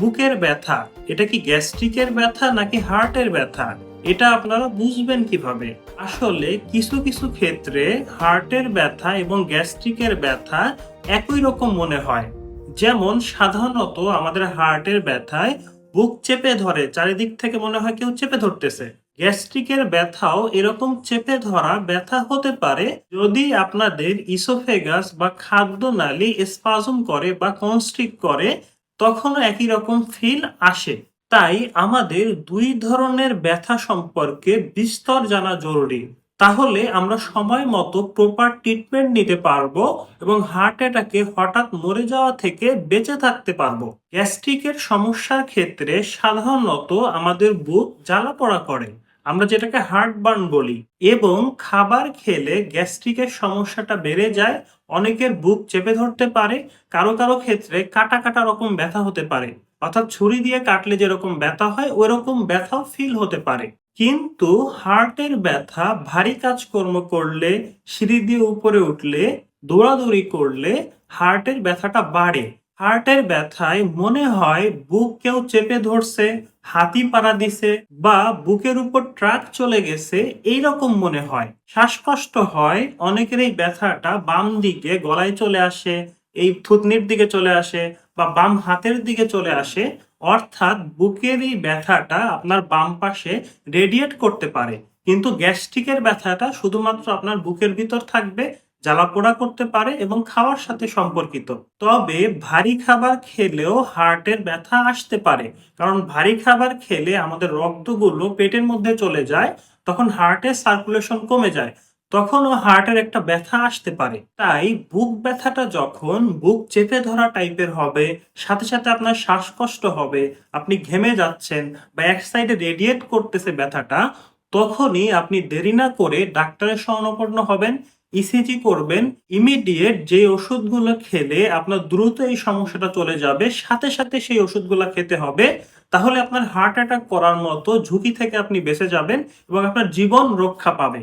বুকের ব্যথা, এটা কি গ্যাস্ট্রিকের ব্যথা নাকি হার্টের ব্যথা? এটা আপনারা বুঝবেন কীভাবে? আসলে কিছু কিছু ক্ষেত্রে হার্টের ব্যথা এবং গ্যাস্ট্রিকের ব্যথা একই রকম মনে হয়। যেমন সাধারণত আমাদের হার্টের ব্যথায় বুক চেপে ধরে, চারিদিক থেকে মনে হয় কেউ চেপে ধরতেছে। গ্যাস্ট্রিকের ব্যথাও এরকম চেপে ধরা ব্যথা হতে পারে যদি আপনাদের ইসোফেগাস বা খাদ্যনালী স্পাজম করে বা কনস্ট্রিক করে তখনও একই রকম ফিল আসে। তাই আমাদের দুই ধরনের ব্যথা সম্পর্কে বিস্তর জানা জরুরি। তাহলে আমরা সময় মতো প্রপার ট্রিটমেন্ট নিতে পারব এবং হার্ট অ্যাটাকে হঠাৎ মরে যাওয়া থেকে বেঁচে থাকতে পারব। গ্যাস্ট্রিকের সমস্যার ক্ষেত্রে সাধারণত আমাদের বুক জ্বালা পড়া করে। আমরা যেটাকে হার্ট বার্ন বলি, এবং খাবার খেলে গ্যাস্ট্রিকের সমস্যাটা বেড়ে যায়, অনেকের বুক চেপে ধরতে পারে, কারও কারও ক্ষেত্রে কাটা কাটা রকম ব্যথা হতে পারে, অর্থাৎ ছুরি দিয়ে কাটলে যেরকম ব্যথা হয় ওই রকম ব্যথাও ফিল হতে পারে। কিন্তু হার্টের ব্যথা ভারী কাজকর্ম করলে, সিঁড়ি দিয়ে উপরে উঠলে, দৌড়াদৌড়ি করলে হার্টের ব্যথাটা বাড়ে। হার্টের ব্যথায় মনে হয় বুক কেউ চেপে ধরছে, হাতি পাড়া দিছে বা বুকের উপর ট্রাক চলে গেছে এই রকম মনে হয়। শ্বাসকষ্ট হয়, অনেকের এই ব্যথাটা বাম দিকে গলায় চলে আসে, এই থুতনির দিকে চলে আসে বা বাম হাতের দিকে চলে আসে, অর্থাৎ বুকের এই ব্যথাটা আপনার বাম পাশে রেডিয়েট করতে পারে। কিন্তু গ্যাস্ট্রিকের ব্যথাটা শুধুমাত্র আপনার বুকের ভিতর থাকবে জ্বালাপোড়া করতে পারে এবং খাওয়ার সাথে সম্পর্কিত। তবে ভারী খাবার খেলেও হার্টের ব্যথা আসতে পারে। কারণ ভারী খাবার খেলে আমাদের রক্তগুলো পেটের মধ্যে চলে যায়, তখন হার্টের সার্কুলেশন কমে যায়, তখনও হার্টের একটা ব্যথা আসতে পারে। তাই বুক ব্যথাটা যখন বুক চেপে ধরা টাইপের হবে, সাথে সাথে আপনার শ্বাসকষ্ট হবে, আপনি ঘেমে যাচ্ছেন বা এক সাইডে রেডিয়েট করতেছে ব্যথাটা, তখনই আপনি দেরি না করে ডাক্তারের শরণাপন্ন হবেন ইসিজি করবেন ইমিডিয়েট যে ওষুধগুলো খেলে আপনার দ্রুত এই সমস্যাটা চলে যাবে, সাথে সাথে সেই ওষুধগুলো খেতে হবে, তাহলে আপনার হার্ট অ্যাটাক করার মতো ঝুঁকি থেকে আপনি বেঁচে যাবেন এবং আপনার জীবন রক্ষা পাবে